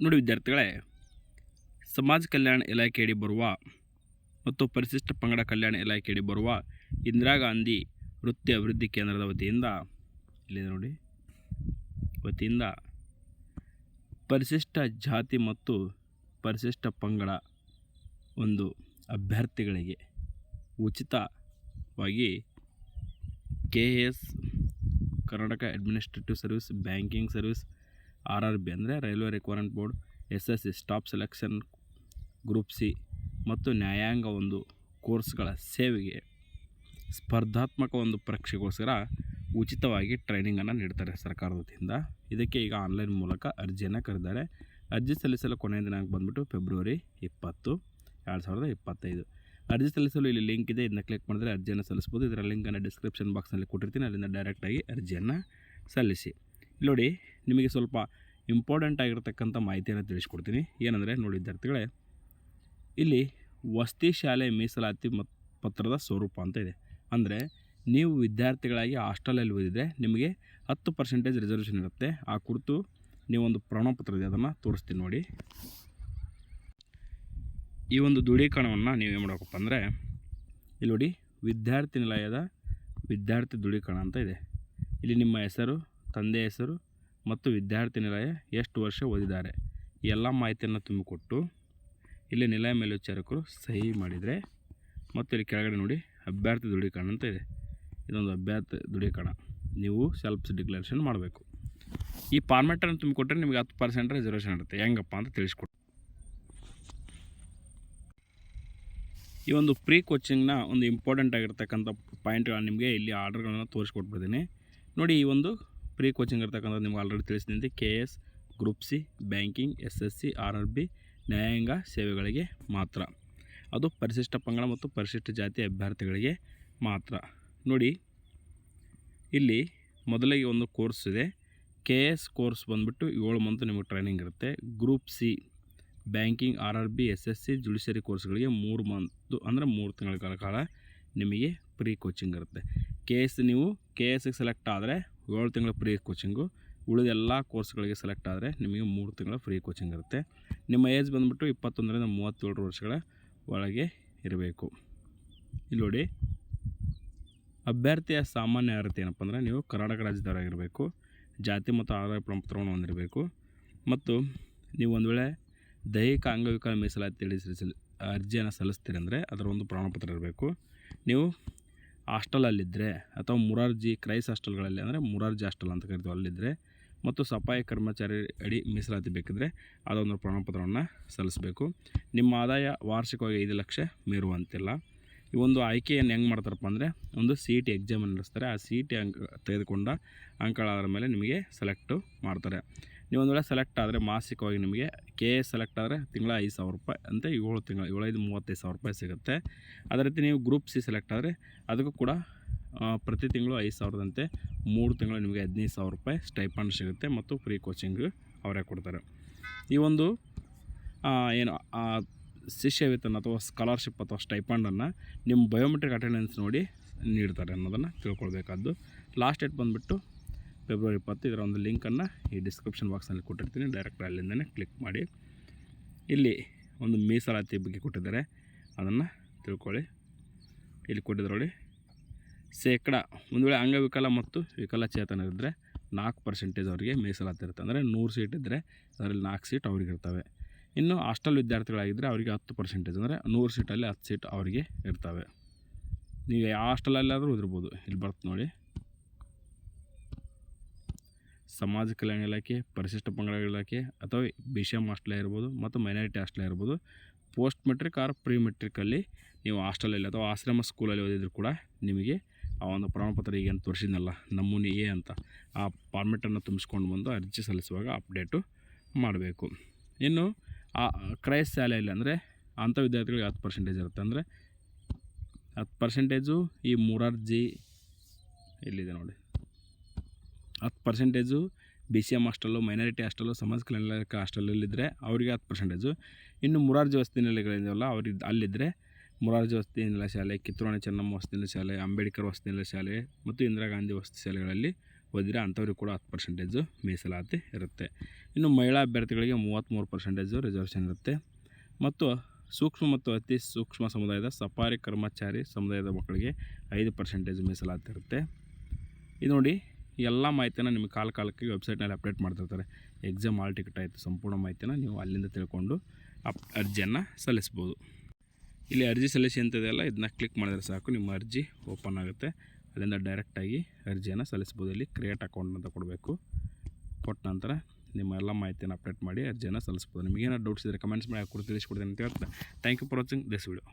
ನೋಡಿ ವಿದ್ಯಾರ್ಥಿಗಳೇ, ಸಮಾಜ ಕಲ್ಯಾಣ ಇಲಾಖೆಯಡಿ ಬರುವ ಮತ್ತು ಪರಿಶಿಷ್ಟ ಪಂಗಡ ಕಲ್ಯಾಣ ಇಲಾಖೆಯಡಿ ಬರುವ ಇಂದಿರಾ ಗಾಂಧಿ ವೃತ್ತಿ ಅಭಿವೃದ್ಧಿ ಕೇಂದ್ರದ ವತಿಯಿಂದ ಇಲ್ಲಿ ನೋಡಿ, ವತಿಯಿಂದ ಪರಿಶಿಷ್ಟ ಜಾತಿ ಮತ್ತು ಪರಿಶಿಷ್ಟ ಪಂಗಡ ಒಂದು ಅಭ್ಯರ್ಥಿಗಳಿಗೆ ಉಚಿತವಾಗಿ K S Karnataka administrative service, banking service R R B ಅಂದರೆ railway requirement board S S C staff selection group C ಮತ್ತು ನ್ಯಾಯಾಂಗ ಒಂದು ಕೋರ್ಸ್ಗಳ ಸೇವೆಗೆ ಸ್ಪರ್ಧಾತ್ಮಕ ಒಂದು ಪರೀಕ್ಷೆಗೋಸ್ಕರ ಉಚಿತವಾಗಿ ಟ್ರೈನಿಂಗನ್ನು ನೀಡ್ತಾರೆ ಸರ್ಕಾರದ ವತಿಯಿಂದ ಇದಕ್ಕೆ ಈಗ ಆನ್ಲೈನ್ ಮೂಲಕ ಅರ್ಜಿಯನ್ನು ಕರೆದಿದ್ದಾರೆ. ಅರ್ಜಿ ಸಲ್ಲಿಸಲು ಕೊನೆಯ ದಿನಾಂಕ ಬಂದುಬಿಟ್ಟು ಫೆಬ್ರವರಿ ಇಪ್ಪತ್ತು, ಎರಡು ಸಾವಿರದ ಇಪ್ಪತ್ತೈದು. ಅರ್ಜಿ ಸಲ್ಲಿಸಲು ಇಲ್ಲಿ ಲಿಂಕ್ ಇದೆ, ಇದನ್ನ ಕ್ಲಿಕ್ ಮಾಡಿದ್ರೆ ಅರ್ಜಿಯನ್ನು ಸಲ್ಲಿಸ್ಬೋದು ಇದರ ಲಿಂಕನ್ನು ಡಿಸ್ಕ್ರಿಪ್ಷನ್ ಬಾಕ್ಸ್ನಲ್ಲಿ ಕೊಟ್ಟಿರ್ತೀನಿ, ಅಲ್ಲಿಂದ ಡೈರೆಕ್ಟಾಗಿ ಅರ್ಜಿಯನ್ನು ಸಲ್ಲಿಸಿ. ನೋಡಿ ನಿಮಗೆ ಸ್ವಲ್ಪ ಇಂಪಾರ್ಟೆಂಟ್ ಆಗಿರ್ತಕ್ಕಂಥ ಮಾಹಿತಿಯನ್ನು ತಿಳಿಸ್ಕೊಡ್ತೀನಿ. ಏನಂದರೆ ನೋಡಿ ವಿದ್ಯಾರ್ಥಿಗಳೇ, ಇಲ್ಲಿ ವಸತಿ ಶಾಲೆ ಮೀಸಲಾತಿ ಮತ್ ಪತ್ರದ ಸ್ವರೂಪ ಅಂತ ಇದೆ. ಅಂದರೆ ನೀವು ವಿದ್ಯಾರ್ಥಿಗಳಾಗಿ ಹಾಸ್ಟೆಲಲ್ಲಿ ಓದಿದರೆ ನಿಮಗೆ ಹತ್ತು ಪರ್ಸೆಂಟೇಜ್ ರಿಸರ್ವೇಷನ್ ಇರುತ್ತೆ. ಆ ಕುರಿತು ನೀವೊಂದು ಪ್ರಮಾಣಪತ್ರ ಇದೆ ಅದನ್ನು ತೋರಿಸ್ತೀನಿ ನೋಡಿ. ಈ ಒಂದು ದೃಢೀಕರಣವನ್ನು ನೀವು ಏನು ಮಾಡಬೇಕಪ್ಪ ಅಂದರೆ, ಇಲ್ಲಿ ನೋಡಿ ವಿದ್ಯಾರ್ಥಿ ನಿಲಯದ ವಿದ್ಯಾರ್ಥಿ ದೃಢೀಕರಣ ಅಂತ ಇದೆ. ಇಲ್ಲಿ ನಿಮ್ಮ ಹೆಸರು, ತಂದೆ ಹೆಸರು ಮತ್ತು ವಿದ್ಯಾರ್ಥಿ ನಿಲಯ ಎಷ್ಟು ವರ್ಷ ಓದಿದ್ದಾರೆ? ಎಲ್ಲ ಮಾಹಿತಿಯನ್ನು ತುಂಬಿಕೊಟ್ಟು ಇಲ್ಲಿ ನಿಲಯ ಮೇಲ್ವಿಚಾರಕರು ಸಹಿ ಮಾಡಿದರೆ ಮತ್ತು ಇಲ್ಲಿ ಕೆಳಗಡೆ ನೋಡಿ ಅಭ್ಯರ್ಥಿ ದೃಢೀಕರಣ ಅಂತ ಇದೆ. ಇದೊಂದು ಅಭ್ಯರ್ಥಿ ದೃಢೀಕರಣ. ನೀವು ಸೆಲ್ಫ್ ಡಿಕ್ಲರೇಷನ್ ಮಾಡಬೇಕು. ಈ ಫಾರ್ಮೆಟನ್ನು ತುಂಬಿಕೊಟ್ರೆ ನಿಮಗೆ ಹತ್ತು ಪರ್ಸೆಂಟ್ ರಿಸರ್ವೇಷನ್ ಇರುತ್ತೆ. ಹೆಂಗಪ್ಪ ಅಂತ ತಿಳಿಸ್ಕೊಡಿ ಈ ಒಂದು ಪ್ರೀ ಕೋಚಿಂಗ್ನ ಒಂದು ಇಂಪಾರ್ಟೆಂಟ್ ಆಗಿರ್ತಕ್ಕಂಥ ಪಾಯಿಂಟ್ಗಳನ್ನ ನಿಮಗೆ ಇಲ್ಲಿ ಆರ್ಡರ್ಗಳನ್ನು ತೋರಿಸ್ಕೊಟ್ಬಿಡ್ತೀನಿ. ನೋಡಿ ಈ ಒಂದು ಪ್ರೀ ಕೋಚಿಂಗ್ ಇರ್ತಕ್ಕಂಥದ್ದು ನಿಮ್ಗೆ already ತಿಳಿಸಿದಂತೆ K S group C banking S S C R R B ನ್ಯಾಯಾಂಗ ಸೇವೆಗಳಿಗೆ ಮಾತ್ರ. ಅದು ಪರಿಶಿಷ್ಟ ಪಂಗಡ ಮತ್ತು ಪರಿಶಿಷ್ಟ ಜಾತಿ ಅಭ್ಯರ್ಥಿಗಳಿಗೆ ಮಾತ್ರ. ನೋಡಿ, ಇಲ್ಲಿ ಮೊದಲಿಗೆ ಒಂದು ಕೋರ್ಸ್ ಇದೆ. ಕೆ ಎಸ್ ಕೋರ್ಸ್ ಬಂದುಬಿಟ್ಟು ಏಳು ಮಂತ್ ನಿಮಗೆ ಟ್ರೈನಿಂಗ್ ಇರುತ್ತೆ. Group C banking R R B S S C judiciary ಕೋರ್ಸ್ಗಳಿಗೆ ಮೂರು ಮಂತು ಅಂದರೆ ಮೂರು ತಿಂಗಳ ಕಾಲ ನಿಮಗೆ ಪ್ರೀ ಕೋಚಿಂಗ್ ಇರುತ್ತೆ. ಕೆ ಎಸ್ ನೀವು ಕೆ ಎಸ್ಗೆ ಸೆಲೆಕ್ಟ್ ಆದರೆ ಏಳು ತಿಂಗಳ ಫ್ರೀ ಕೋಚಿಂಗು ಉಳಿದ ಎಲ್ಲ ಕೋರ್ಸ್ಗಳಿಗೆ ಸೆಲೆಕ್ಟ್ ಆದರೆ ನಿಮಗೆ ಮೂರು ತಿಂಗಳ ಫ್ರೀ ಕೋಚಿಂಗ್ ಇರುತ್ತೆ. ನಿಮ್ಮ ಏಜ್ ಬಂದುಬಿಟ್ಟು ಇಪ್ಪತ್ತೊಂದರಿಂದ ಮೂವತ್ತೇಳು ವರ್ಷಗಳ ಒಳಗೆ ಇರಬೇಕು. ಇಲ್ಲಿ ನೋಡಿ. ಅಭ್ಯರ್ಥಿಯ ಸಾಮಾನ್ಯ ಅರ್ಹತೆ ಏನಪ್ಪ ಅಂದರೆ ನೀವು ಕರ್ನಾಟಕ ರಾಜ್ಯದವರಾಗಿರಬೇಕು ಜಾತಿ ಮತ್ತು ಆದಾಯ ಪ್ರಮಾಣಪತ್ರವನ್ನು ಹೊಂದಿರಬೇಕು. ಮತ್ತು ನೀವು ಒಂದು ವೇಳೆ ದೈಹಿಕ ಅಂಗವಿಕಲ ಮೀಸಲಾತಿ ತಿಳಿಸಿ ಅರ್ಜಿಯನ್ನು ಸಲ್ಲಿಸ್ತೀರಿ ಅಂದರೆ ಅದರ ಒಂದು ಪ್ರಮಾಣಪತ್ರ ಇರಬೇಕು. ನೀವು ಹಾಸ್ಟೆಲಲ್ಲಿದ್ದರೆ ಅಥವಾ ಮುರಾರ್ಜಿ ಕ್ರೈಸ್ ಹಾಸ್ಟೆಲ್ಗಳಲ್ಲಿ ಅಂದರೆ ಮುರಾರ್ಜಿ ಹಾಸ್ಟೆಲ್ ಅಂತ ಕರಿತೀವಿ ಅಲ್ಲಿದ್ದರೆ ಮತ್ತು ಸಫಾಯಿ ಕರ್ಮಚಾರಿ ಅಡಿ ಮೀಸಲಾತಿ ಬೇಕಿದ್ದರೆ ಅದೊಂದು ಪ್ರಮಾಣಪತ್ರವನ್ನು ಸಲ್ಲಿಸಬೇಕು. ನಿಮ್ಮ ಆದಾಯ ವಾರ್ಷಿಕವಾಗಿ ಐದು ಲಕ್ಷ ಮೀರುವಂತಿಲ್ಲ. ಈ ಒಂದು ಆಯ್ಕೆಯನ್ನು ಹೆಂಗೆ ಮಾಡ್ತಾರಪ್ಪ ಅಂದರೆ ಒಂದು ಸಿ ಟಿ ಎಕ್ಸಾಮ್ ನಡೆಸ್ತಾರೆ. ಆ ಸಿ ಟಿ ಅಂಕ ತೆಗೆದುಕೊಂಡ ಅಂಕಗಳಾದ ಮೇಲೆ ನಿಮಗೆ ಸೆಲೆಕ್ಟು ಮಾಡ್ತಾರೆ. ನೀವು ಒಂದು ವೇಳೆ ಸೆಲೆಕ್ಟ್ ಆದರೆ ಮಾಸಿಕವಾಗಿ ನಿಮಗೆ ಕೆ ಎ ಸೆಲೆಕ್ಟ್ ಆದರೆ ತಿಂಗಳ ಐದು ಸಾವಿರ ರೂಪಾಯಿ ಅಂತ ಏಳು ತಿಂಗಳ ಏಳೈದು ಮೂವತ್ತೈದು ಸಾವಿರ ರೂಪಾಯಿ ಸಿಗುತ್ತೆ. ಅದೇ ರೀತಿ ನೀವು ಗ್ರೂಪ್ ಸಿ ಸೆಲೆಕ್ಟ್ ಆದರೆ ಅದಕ್ಕೂ ಕೂಡ ಪ್ರತಿ ತಿಂಗಳು ಐದು ಸಾವಿರದಂತೆ ಮೂರು ತಿಂಗಳು ನಿಮಗೆ ಹದಿನೈದು ಸಾವಿರ ರೂಪಾಯಿ ಸ್ಟೈಪಂಡ್ ಸಿಗುತ್ತೆ ಮತ್ತು ಫ್ರೀ ಕೋಚಿಂಗ್ ಅವರೇ ಕೊಡ್ತಾರೆ. ಈ ಒಂದು ಏನು ಶಿಷ್ಯವೇತನ ಅಥವಾ ಸ್ಕಾಲರ್ಶಿಪ್ ಅಥವಾ ಸ್ಟೈಪಂಡನ್ನು ನಿಮ್ಮ ಬಯೋಮೆಟ್ರಿಕ್ ಅಟೆಂಡೆನ್ಸ್ ನೋಡಿ ನೀಡ್ತಾರೆ ಅನ್ನೋದನ್ನು ತಿಳ್ಕೊಳ್ಬೇಕಾದ್ದು. ಲಾಸ್ಟ್ ಡೇಟ್ ಬಂದುಬಿಟ್ಟು ಫೆಬ್ರವರಿ ಇಪ್ಪತ್ತು ಇದರ ಒಂದು ಲಿಂಕನ್ನು ಈ ಡಿಸ್ಕ್ರಿಪ್ಷನ್ ಬಾಕ್ಸ್ನಲ್ಲಿ ಕೊಟ್ಟಿರ್ತೀನಿ. ಡೈರೆಕ್ಟ್ ಅಲ್ಲಿಂದನೇ ಕ್ಲಿಕ್ ಮಾಡಿ. ಇಲ್ಲಿ ಒಂದು ಮೀಸಲಾತಿ ಬಗ್ಗೆ ಕೊಟ್ಟಿದ್ದಾರೆ. ಅದನ್ನು ತಿಳ್ಕೊಳ್ಳಿ. ಇಲ್ಲಿ ಕೊಟ್ಟಿದ್ದಾರೆ ನೋಡಿ. ಶೇಕಡ, ಒಂದು ವೇಳೆ ಅಂಗವಿಕಲ ಮತ್ತು ವಿಕಲಚೇತನ ಇದ್ದರೆ ನಾಲ್ಕು ಪರ್ಸೆಂಟೇಜ್ ಅವರಿಗೆ ಮೀಸಲಾತಿ ಇರುತ್ತೆ. ಅಂದರೆ ನೂರು ಸೀಟ್ ಇದ್ದರೆ ಅದರಲ್ಲಿ ನಾಲ್ಕು ಸೀಟ್ ಅವ್ರಿಗೆ ಇರ್ತವೆ. ಇನ್ನು ಹಾಸ್ಟೆಲ್ ವಿದ್ಯಾರ್ಥಿಗಳಾಗಿದ್ದರೆ ಅವರಿಗೆ ಹತ್ತು ಪರ್ಸೆಂಟೇಜ್ ಅಂದರೆ ನೂರು ಸೀಟಲ್ಲಿ ಹತ್ತು ಸೀಟ್ ಅವರಿಗೆ ಇರ್ತವೆ. ನೀವು ಯಾವ ಹಾಸ್ಟೆಲಲ್ಲಾದರೂ ಇದಿರ್ಬೋದು ಇಲ್ಲಿ ಬರ್ತು ನೋಡಿ. ಸಮಾಜ ಕಲ್ಯಾಣ ಇಲಾಖೆ, ಪರಿಶಿಷ್ಟ ಪಂಗಡ ಇಲಾಖೆ ಅಥವಾ ಬಿ ಸಿ ಎಂ ಹಾಸ್ಟೆಲ್ ಇರ್ಬೋದು ಮತ್ತು ಮೈನಾರಿಟಿ ಹಾಸ್ಟೆಲ್ ಇರ್ಬೋದು ಪೋಸ್ಟ್ ಮೆಟ್ರಿಕ್ ಆರ್ ಪ್ರೀ ಮೆಟ್ರಿಕಲ್ಲಿ ನೀವು ಹಾಸ್ಟೆಲಲ್ಲಿ ಅಥವಾ ಆಶ್ರಮ ಸ್ಕೂಲಲ್ಲಿ ಓದಿದ್ರು ಕೂಡ ನಿಮಗೆ ಆ ಒಂದು ಪ್ರಮಾಣಪತ್ರ ಈಗೇನು ತೋರಿಸಿದ್ನಲ್ಲ, ನಮೂನೆ ಎ ಅಂತ ಆ ಫಾರ್ಮೆಟನ್ನು ತುಂಬಿಸ್ಕೊಂಡು ಬಂದು ಅರ್ಜಿ ಸಲ್ಲಿಸುವಾಗ ಅಪ್ಡೇಟು ಮಾಡಬೇಕು. ಇನ್ನು ಆ ಕ್ರೈಸ್ ಶಾಲೆಯಲ್ಲಿ ಅಂದರೆ ಅಂಥ ವಿದ್ಯಾರ್ಥಿಗಳಿಗೆ ಹತ್ತು ಪರ್ಸೆಂಟೇಜ್ ಇರುತ್ತೆ. ಅಂದರೆ ಹತ್ತು ಪರ್ಸೆಂಟೇಜು ಈ ಮುರಾರ್ಜಿ ಇಲ್ಲಿದೆ ನೋಡಿ. ಹತ್ತು percentage B C M hostel minority hostel ಸಮಾಜ ಕಲ್ಯಾಣ ಇಲಾಖೆ ಹಾಸ್ಟೆಲಲ್ಲಿದ್ದರೆ ಅವರಿಗೆ ಹತ್ತು ಪರ್ಸೆಂಟೇಜು ಇನ್ನು ಮುರಾರ್ಜಿ ವಸತಿ ನಿಲಯಗಳಿದೆಯಲ್ಲ ಅವ್ರಿಗೆ ಅಲ್ಲಿದ್ದರೆ ಮುರಾರ್ಜಿ ವಸತಿ ನಿಲಯ ಶಾಲೆ ಕಿತ್ತೂರಾಣಿ ಚೆನ್ನಮ್ಮ ವಸತಿ ನಿಲಯ ಶಾಲೆ, ಅಂಬೇಡ್ಕರ್ ವಸತಿ ನಿಲಯ ಶಾಲೆ ಮತ್ತು ಇಂದಿರಾ ಗಾಂಧಿ ವಸತಿ ಶಾಲೆಗಳಲ್ಲಿ ಓದಿದರೆ ಅಂಥವ್ರಿಗೆ ಕೂಡ ಹತ್ತು ಪರ್ಸೆಂಟೇಜು ಮೀಸಲಾತಿ ಇರುತ್ತೆ. ಇನ್ನು ಮಹಿಳಾ ಅಭ್ಯರ್ಥಿಗಳಿಗೆ ಮೂವತ್ತ್ಮೂರು ಪರ್ಸೆಂಟೇಜು ರಿಸರ್ವೇಷನ್ ಇರುತ್ತೆ. ಮತ್ತು ಸೂಕ್ಷ್ಮ ಮತ್ತು ಅತಿ ಸೂಕ್ಷ್ಮ ಸಮುದಾಯದ ಸಫಾರಿ ಕರ್ಮಚಾರಿ ಸಮುದಾಯದ ಮಕ್ಕಳಿಗೆ ಐದು ಪರ್ಸೆಂಟೇಜ್ ಮೀಸಲಾತಿ ಇರುತ್ತೆ. ಇದು ನೋಡಿ ಎಲ್ಲ ಮಾಹಿತಿನ ನಿಮಗೆ ಕಾಲ ಕಾಲಕ್ಕೆ ವೆಬ್ಸೈಟ್ನಲ್ಲಿ ಅಪ್ಡೇಟ್ ಮಾಡ್ತಿರ್ತಾರೆ. ಎಕ್ಸಾಮ್ ಆಲ್ ಟಿಕೆಟ್ ಆಯಿತು, ಸಂಪೂರ್ಣ ಮಾಹಿತಿನ ನೀವು ಅಲ್ಲಿಂದ ತಿಳ್ಕೊಂಡು ಅಪ್ ಅರ್ಜಿಯನ್ನು ಸಲ್ಲಿಸ್ಬೋದು. ಇಲ್ಲಿ ಅರ್ಜಿ ಸಲ್ಲಿಸಿ ಅಂತಿದೆಯಲ್ಲ ಇದನ್ನ ಕ್ಲಿಕ್ ಮಾಡಿದ್ರೆ ಸಾಕು, ನಿಮ್ಮ ಅರ್ಜಿ ಓಪನ್ ಆಗುತ್ತೆ. ಅಲ್ಲಿಂದ ಡೈರೆಕ್ಟಾಗಿ ಅರ್ಜಿಯನ್ನು ಸಲ್ಲಿಸ್ಬೋದು. ಇಲ್ಲಿ ಕ್ರಿಯೇಟ್ ಅಕೌಂಟ್ ಅಂತ ಕೊಡಬೇಕು. ಕೊಟ್ಟ ನಂತರ ನಿಮ್ಮ ಎಲ್ಲ ಮಾಹಿತಿಯನ್ನು ಅಪ್ಡೇಟ್ ಮಾಡಿ ಅರ್ಜಿಯನ್ನು ಸಲ್ಲಿಸ್ಬೋದು. ನಿಮಗೇನಾದ್ರು ಡೌಟ್ಸ್ ಇದ್ದರೆ ಕಮೆಂಟ್ಸ್ ಮಾಡಿ ಕೊಡ್ತೀನಿ ತಿಳಿಸ್ಕೊಡ್ತೀನಿ ಅಂತ ಹೇಳ್ತಾ thank you for watching this video